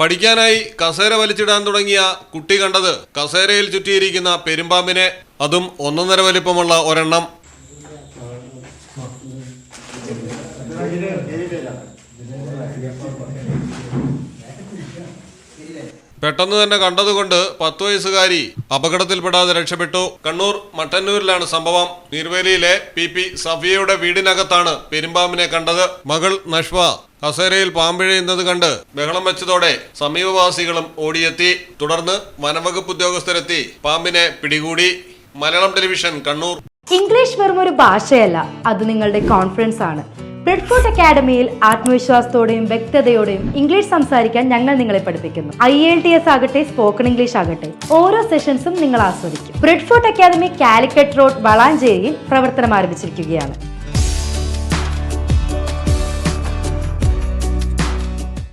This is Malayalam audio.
പഠിക്കാനായി കസേര വലിച്ചിടാൻ തുടങ്ങിയ കുട്ടി കണ്ടത് കസേരയിൽ ചുറ്റിയിരിക്കുന്ന പെരുമ്പാമ്പിനെ. അതും ഒന്നൊന്നര വലിപ്പമുള്ള ഒരെണ്ണം. പെട്ടെന്ന് തന്നെ കണ്ടതുകൊണ്ട് പത്ത് വയസ്സുകാരി അപകടത്തിൽപ്പെടാതെ രക്ഷപ്പെട്ടു. കണ്ണൂർ മട്ടന്നൂരിലാണ് സംഭവം. നീർവേലിയിലെ പി പി സഫിയയുടെ വീടിനകത്താണ് പെരുമ്പാമ്പിനെ കണ്ടത്. മകൾ നഷ്വ കസേരയിൽ പാമ്പിഴയുന്നത് കണ്ട് ബഹളം വെച്ചതോടെ സമീപവാസികളും ഓടിയെത്തി. തുടർന്ന് വനംവകുപ്പ് ഉദ്യോഗസ്ഥരെത്തി. പാമ്പിനെ പിടികൂടി. മലയാളം ടെലിവിഷൻ കണ്ണൂർ. ഇംഗ്ലീഷ് വെറും ഒരു ഭാഷയല്ല. അത് നിങ്ങളുടെ കോൺഫിഡൻസ് ആണ്. ബ്രെഡ്ഫോർട്ട് അക്കാഡമിയിൽ ആത്മവിശ്വാസത്തോടെയും വ്യക്തതയോടെയും ഇംഗ്ലീഷ് സംസാരിക്കാൻ ഞങ്ങൾ നിങ്ങളെ പഠിപ്പിക്കുന്നു. ഐ എൽ ടി എസ് ആകട്ടെ സ്പോക്കൺ ഇംഗ്ലീഷ് ആകട്ടെ. ഓരോ സെഷൻസും നിങ്ങൾ ആസ്വദിക്കും. ബ്രെഡ്ഫോർട്ട് അക്കാദമി കാലിക്കറ്റ് റോഡ് വളാഞ്ചേരിയിൽ പ്രവർത്തനം ആരംഭിച്ചിരിക്കുകയാണ്.